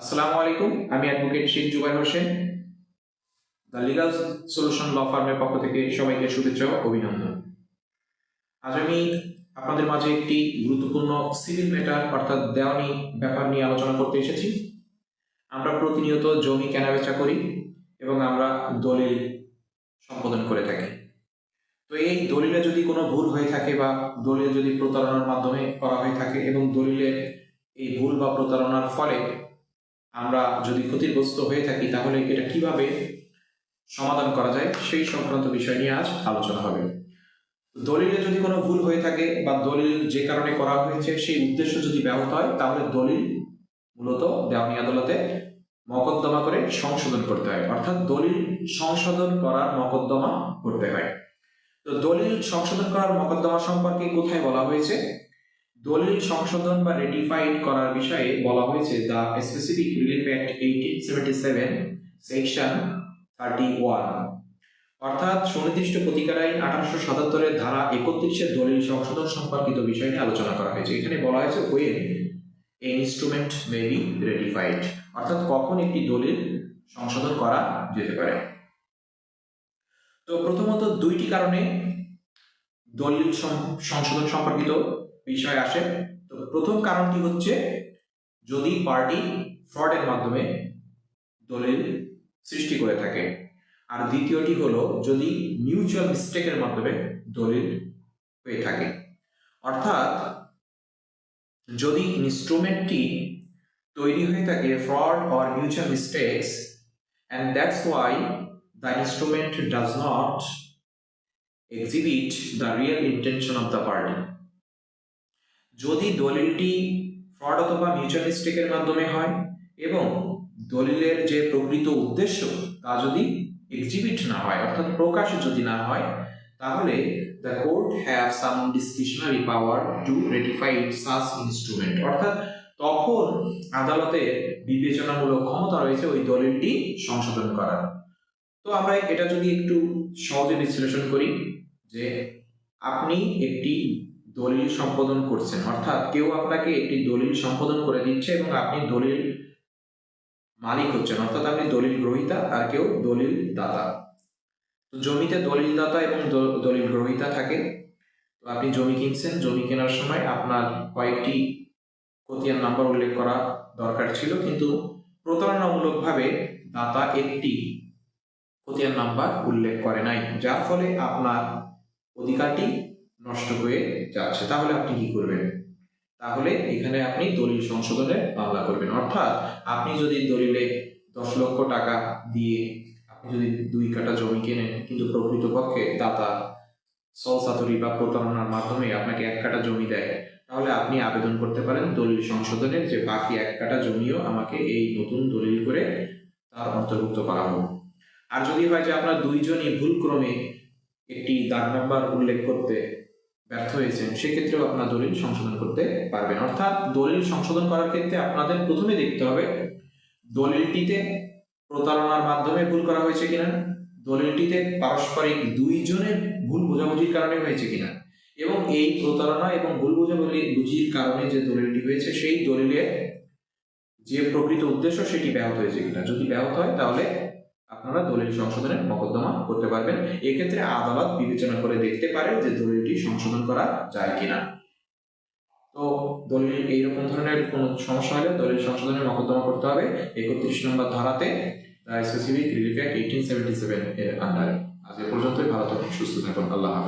আসসালামু আলাইকুম, আমি advocate Sheikh Zubair Hossain. The legal solution law ফার্মের পক্ষ থেকে সবাইকে শুভেচ্ছা অভিনন্দন। আজ আমি আপনাদের মাঝে একটি গুরুত্বপূর্ণ সিভিল ম্যাটার অর্থাৎ দেওয়ানি ব্যাপার নিয়ে আলোচনা করতে এসেছি। আমরা প্রতিনিয়ত জমি কেনাবেচা করি এবং আমরা দলিল সম্পাদন করে থাকি। তো এই দলিলে যদি কোনো ভুল হয়ে থাকে বা দলিল যদি প্রতারণার মাধ্যমে করা হয়ে থাকে এবং দলিলে এই ভুল বা প্রতারণার ফলে আমরা যদি ক্ষতিগ্রস্ত হয়ে থাকি, তাহলে এটা কীভাবে সমাধান করা যায়? সেই সংক্রান্ত বিষয় নিয়ে আজ আলোচনা হবে। দলিলে যদি কোনো ভুল হয়ে থাকে বা দলিল যে কারণে করা হয়েছে, সেই উদ্দেশ্য যদি ব্যাহত হয়, তাহলে দলিল মূলত দেওয়ানি আদালতে মকদ্দমা করে সংশোধন করতে হয়। অর্থাৎ দলিল সংশোধন করার মকদ্দমা করতে হয়। তো দলিল সংশোধন করার মকদ্দমা সম্পর্কে কোথায় বলা হয়েছে? দলিল সংশোধন বা রেটিফাইড করার বিষয়ে বলা হয়েছে the specific relief act eighteen seventy seven section thirty one অর্থাৎ সুনির্দিষ্ট প্রতিকার আইন আঠারোশো সাতাত্তরের ধারা একত্রিশের দলিল সংশোধন সম্পর্কিত বিষয় নিয়ে আলোচনা করা হয়েছে। এখানে বলা হয়েছে when a instrument may be rectified অর্থাৎ কখন একটি দলিল সংশোধন করা যেতে পারে। তো প্রথমত দুইটি কারণে দলিল সংশোধন সম্পর্কিত বিষয় আসে। তো প্রথম কারণটি হচ্ছে যদি পার্টি ফ্রডের মাধ্যমে দলিল সৃষ্টি করে থাকে। আর দ্বিতীয়টি হলো যদি মিউচুয়াল মিস্টেকের মাধ্যমে দলিল হয়ে থাকে। অর্থাৎ যদি ইনস্ট্রুমেন্টটি তৈরি হয়ে থাকে fraud or mutual mistakes and that's why the instrument does not exhibit the real intention of the party যদি দলিলটি ফ্রড অথবা মিউচুয়াল মিস্টেকের মাধ্যমে হয় এবং দলিলের যে প্রকৃত উদ্দেশ্য তা যদি এক্সিবিট না হয়, অর্থাৎ প্রকাশ যদি না হয়, তাহলে the court have some discretionary power to rectify such instrument অর্থাৎ তখন আদালতের বিবেচনামূলক ক্ষমতা রয়েছে ওই দলিলটি সংশোধন করার। তো আমরা এটা যদি একটু সহজে বিশ্লেষণ করি যে আপনি একটি দলিল সম্পাদন করছেন। অর্থাৎ কেউ আপনাকে একটি দলিল সম্পাদন করে দিচ্ছে এবং আপনি দলিল মালিক হচ্ছেন। অর্থাৎ আপনি দলিল গ্রহিতা আর কেউ দলিল দাতা। জমিতে দলিল দাতা এবং দলিল গ্রহীতা থাকে। তো আপনি জমি কিনছেন, জমি কেনার সময় আপনার কয়েকটি খতিয়ান নাম্বার উল্লেখ করা দরকার ছিল। কিন্তু প্রতারণামূলকভাবে দাতা একটি খতিয়ান নাম্বার উল্লেখ করে নাই। যার ফলে আপনার অধিকারটি নষ্ট হয়ে যাচ্ছে। তাহলে আপনি কি করবেন? তাহলে এখানে আপনি দলিল সংশোধনে মামলা করবেন। অর্থাৎ আপনি যদি দলিলে দশ লক্ষ টাকা দিয়ে আপনি যদি দুই কাটা জমি কেনেন, কিন্তু প্রকৃতপক্ষে দাতা সলসাতরি বা প্রতারণার মাধ্যমে আপনাকে এক কাটা জমি দেয়, তাহলে আপনি আবেদন করতে পারেন দলিল সংশোধনের যে বাকি এক কাটা জমিও আমাকে এই নতুন দলিল করে তার অন্তর্ভুক্ত করা হোক আর যদি হয় যে আপনার দুইজনই ভুলক্রমে একটি দাগ নাম্বার উল্লেখ করতে ব্যর্থ হয়েছেন, সেক্ষেত্রেও আপনার দলিল সংশোধন করতে পারবেন। অর্থাৎ দলিল সংশোধন করার ক্ষেত্রে আপনাদের প্রথমে দেখতে হবে, দলিলটিতে প্রতারণার মাধ্যমে ভুল করা হয়েছে কিনা, দলিলটিতে পারস্পরিক দুইজনের ভুল বোঝাবুঝির কারণে হয়েছে কিনা, এবং এই প্রতারণা এবং ভুল বোঝাবুঝি বুঝির কারণে যে দলিলটি হয়েছে, সেই দলিলের যে প্রকৃত উদ্দেশ্য, সেটি ব্যাহত হয়েছে কিনা। যদি ব্যাহত হয়, তাহলে আপনারা দলিল সংশোধনের মকদ্দমা করতে পারবেন। এক্ষেত্রে আদালত বিবেচনা করে দেখতে পারে যে দলিলটি সংশোধন করা যায় কিনা। তো দলিল এইরকম ধরনের কোনো সমস্যা হলে দলিল সংশোধনের মকদ্দমা করতে হবে। একত্রিশ নম্বর ধারাতে relief act eighteen seventy seven এর আন্ডারে আজ এ পর্যন্তই। ভালো থাকুন, সুস্থ থাকুন। আল্লাহ হাফেজ।